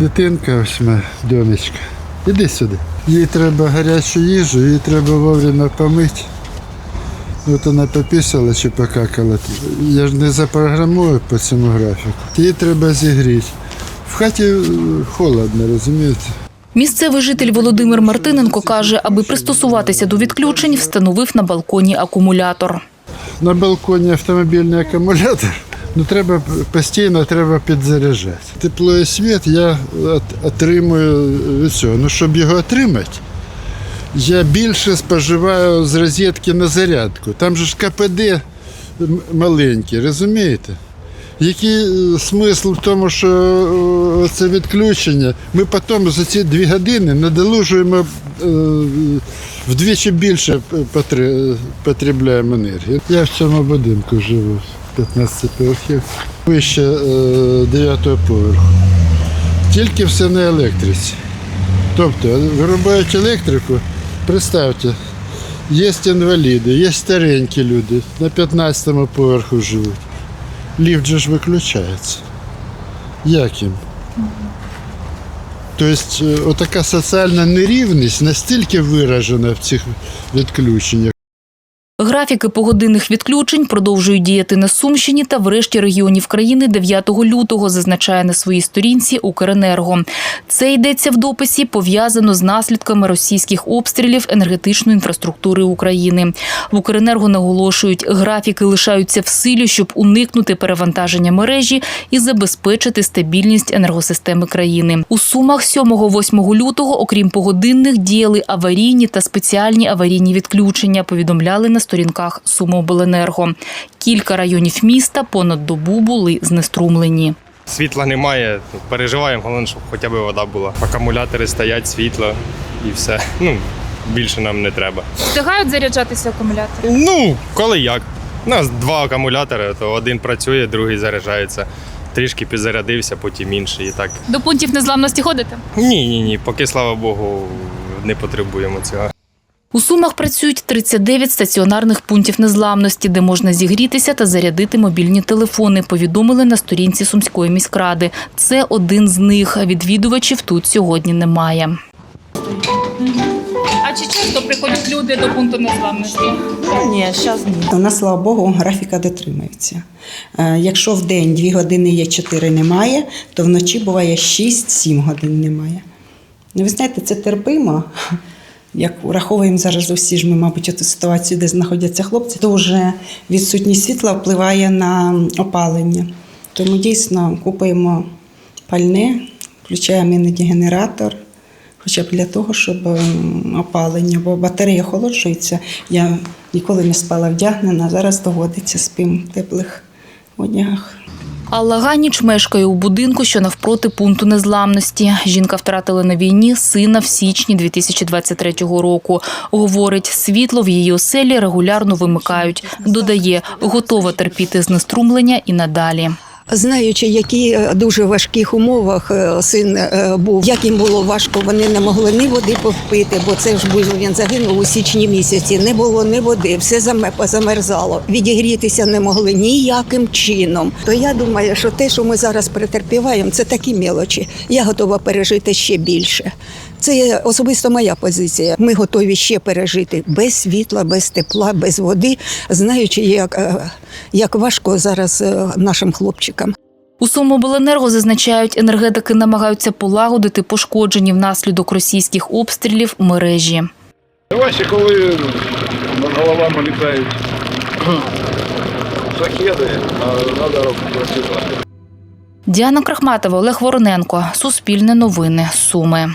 Дитинка, ось моя донечка. Іди сюди. Їй треба гарячу їжу, їй треба вовремя помити. От вона попісила чи покакала. Я ж не запрограмую по цьому графіку. Її треба зігріти. В хаті е, холодно, розумієте? Місцевий житель Володимир Мартиненко каже, аби пристосуватися до відключень, встановив на балконі акумулятор. На балконі автомобільний акумулятор. Ну треба постійно треба підзаряджати. Тепло і світ я отримую від цього. Ну, щоб його отримати, я більше споживаю з розетки на зарядку. Там же ж КПД маленький, розумієте? Який е, смисл в тому, що е, це відключення? Ми потім за ці дві години надолужуємо е, вдвічі більше потре- потребляємо енергії. Я в цьому будинку живу, 15 поверхів, вище 9 поверху. Тільки все на електриці. Тобто вирубають електрику, представте, є інваліди, є старенькі люди, на 15 поверху живуть. Ліфт же ж виключається. Як їм? Тобто, е, отака соціальна нерівність настільки виражена в цих відключеннях. Графіки погодинних відключень продовжують діяти на Сумщині та в решті регіонів країни 9 лютого, зазначає на своїй сторінці Укренерго. Це йдеться в дописі, пов'язано з наслідками російських обстрілів енергетичної інфраструктури України. В Укренерго наголошують, графіки лишаються в силі, щоб уникнути перевантаження мережі і забезпечити стабільність енергосистеми країни. У Сумах 7-8 лютого, окрім погодинних, діяли аварійні та спеціальні аварійні відключення. Повідомляли на сторінках Сумобленерго. Кілька районів міста понад добу були знеструмлені. Світла немає, переживаємо, головне, щоб хоча б вода була. Акумулятори стоять, світло і все. Ну, більше нам не треба. Встигають заряджатися акумулятори? Ну, коли як. У нас два акумулятори, то один працює, другий заряджається. Трішки підзарядився, потім інший. І так. До пунктів незламності ходите? Ні, ні, ні. Поки, слава Богу, не потребуємо цього. У Сумах працюють 39 стаціонарних пунктів незламності, де можна зігрітися та зарядити мобільні телефони. Повідомили на сторінці Сумської міськради. Це один з них. Відвідувачів тут сьогодні немає. Чи часто приходять люди до пункту незламності? Ні, зараз ні. У нас, слава Богу, графіка дотримується. Е, Якщо в день 2 години є 4 немає, то вночі буває 6-7 годин немає. Ну, ви знаєте, це терпимо. Як враховуємо зараз усі ж ми, мабуть, ту ситуацію, де знаходяться хлопці, то вже відсутність світла впливає на опалення. Тому дійсно купуємо пальне, включаємо іноді генератор, хоча б для того, щоб ем, опалення, бо батарея охолоджується. Я ніколи не спала вдягнена, зараз доводиться спим в теплих одягах. Алла Ганіч мешкає у будинку, що навпроти пункту незламності. Жінка втратила на війні сина в січні 2023 року. Говорить, світло в її оселі регулярно вимикають. Додає, готова терпіти знеструмлення і надалі. Знаючи, які е, дуже важких умовах е, син е, був, як їм було важко, вони не могли ні води попити, бо це ж був він загинув у січні місяці. Не було ні води, все заме- позамерзало. Відігрітися не могли ніяким чином. То я думаю, що те, що ми зараз претерпіваємо, це такі мелочі. Я готова пережити ще більше. Це є особисто моя позиція. Ми готові ще пережити без світла, без тепла, без води, знаючи, як, е, як важко зараз е, нашим хлопчикам. У Сумобленерго зазначають, енергетики намагаються полагодити пошкоджені внаслідок російських обстрілів мережі. Ваші, коли над головами літають шахеди, а треба працювати. Діана Крахматова, Олег Вороненко. Суспільне новини. Суми.